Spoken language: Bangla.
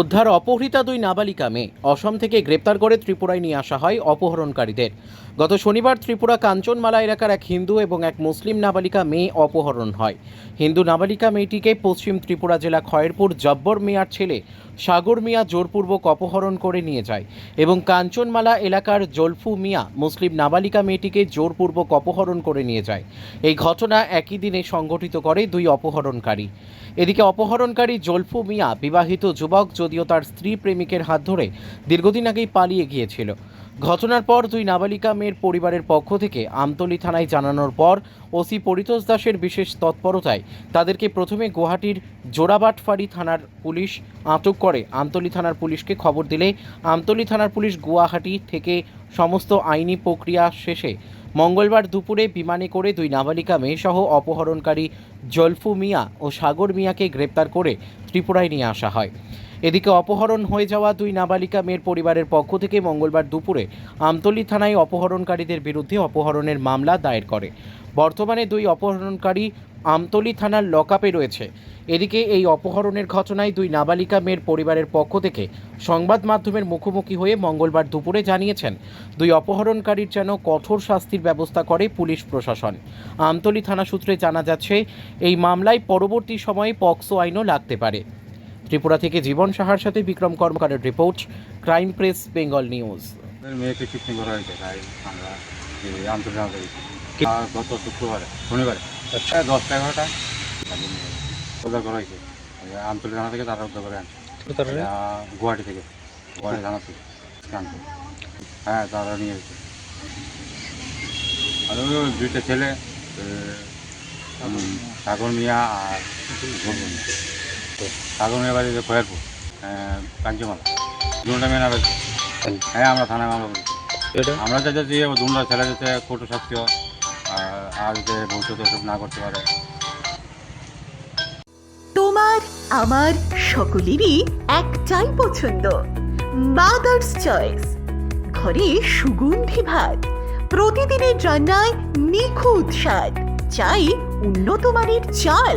উদ্ধার অপহৃতা দুই নাবালিকা মেয়ে। অসম থেকে গ্রেপ্তার করে ত্রিপুরায় নিয়ে আসা হয় অপহরণকারীদের। গত শনিবার ত্রিপুরা কাঞ্চনমালা এলাকার এক হিন্দু এবং এক মুসলিম নাবালিকা মেয়ে অপহরণ হয়। হিন্দু নাবালিকা মেয়েটিকে পশ্চিম ত্রিপুরা জেলা খয়েরপুর জব্বর মিয়ার ছেলে সাগর মিয়া জোরপূর্বক অপহরণ করে নিয়ে যায় এবং কাঞ্চনমালা এলাকার জলফু মিয়া মুসলিম নাবালিকা মেয়েটিকে জোরপূর্বক অপহরণ করে নিয়ে যায়। এই ঘটনা একই দিনে সংঘটিত করে দুই অপহরণকারী। এদিকে অপহরণকারী জলফু মিয়া বিবাহিত যুবক যদিও তার স্ত্রী প্রেমিকের হাত ধরে দীর্ঘদিন আগেই পালিয়ে গিয়েছিল। ঘটনার পর দুই নাবালিকা মেয়ের পরিবারের পক্ষ থেকে আমতলী থানায় জানানোর পর ওসি পরিতোষ দাসের বিশেষ তৎপরতায় তাদেরকে প্রথমে গুয়াহাটির জোড়াবাটফাড়ি থানার পুলিশ আটক করে। আমতলী থানার পুলিশকে খবর দিলে আমতলী থানার পুলিশ গুয়াহাটি থেকে সমস্ত আইনি প্রক্রিয়া শেষে মঙ্গলবার দুপুরে বিমানে করে দুই নাবালিকা মেয়েসহ অপহরণকারী জলফু মিয়া ও সাগর মিয়াকে গ্রেপ্তার করে ত্রিপুরায় নিয়ে আসা হয়। এদিকে অপহরণ হয়ে যাওয়া দুই নাবালিকা মেয়ের পরিবারের পক্ষ থেকে মঙ্গলবার দুপুরে আমতলী থানায় অপহরণকারীদের বিরুদ্ধে অপহরণের মামলা দায়ের করে। বর্তমানে দুই অপহরণকারী আমতলী থানার লকআপে রয়েছে। এদিকে এই অপহরণের ঘটনায় দুই নাবালিকা মেয়ের পরিবারের পক্ষ থেকে সংবাদ মাধ্যমের মুখোমুখি হয়ে মঙ্গলবার দুপুরে জানিয়েছেন, দুই অপহরণকারীর যেন কঠোর শাস্তির ব্যবস্থা করে পুলিশ প্রশাসন। আমতলী থানা সূত্রে জানা যাচ্ছে, এই মামলায় পরবর্তী সময়ে পক্সো আইনও লাগতে পারে। ত্রিপুরা থেকে জীবন সাহার সাথে Bikram কর্মকারের report crime press Bengal news. মেয়েকে কিডনি করা হয়েছে তাই আমরা আন্তর্জাতিক গত শুক্রবারে শনিবারে প্রায় দশটা এগারোটা উদ্ধার করা হয়েছে। আন্তর্জাতিক থানা থেকে তারা উদ্ধার করে আনছে। গুয়াহাটি থেকে গুয়াহাটি থানা থেকে আনছে হ্যাঁ তারা নিয়ে এসেছে আর দুইটা ছেলে সাগর মিয়া আর গৌর মিয়া তো সাগর মিয়া বাড়ি খয়েরপুর কাঞ্চমালা দুটা মেয়ে না হ্যাঁ আমরা থানায় মামলা করেছি। আমরা যে ছেলে যাতে কঠোর শাস্তি হয়। আর যাতে ভবিষ্যতে এসব না করতে পারে। তোমার আমার সকলেরই একটাই পছন্দ। মাদার্স চয়েস ঘরে সুগন্ধি ভাত। প্রতিদিনের রান্নায় নিখুঁত স্বাদ। চাই উন্নত মানের চাল।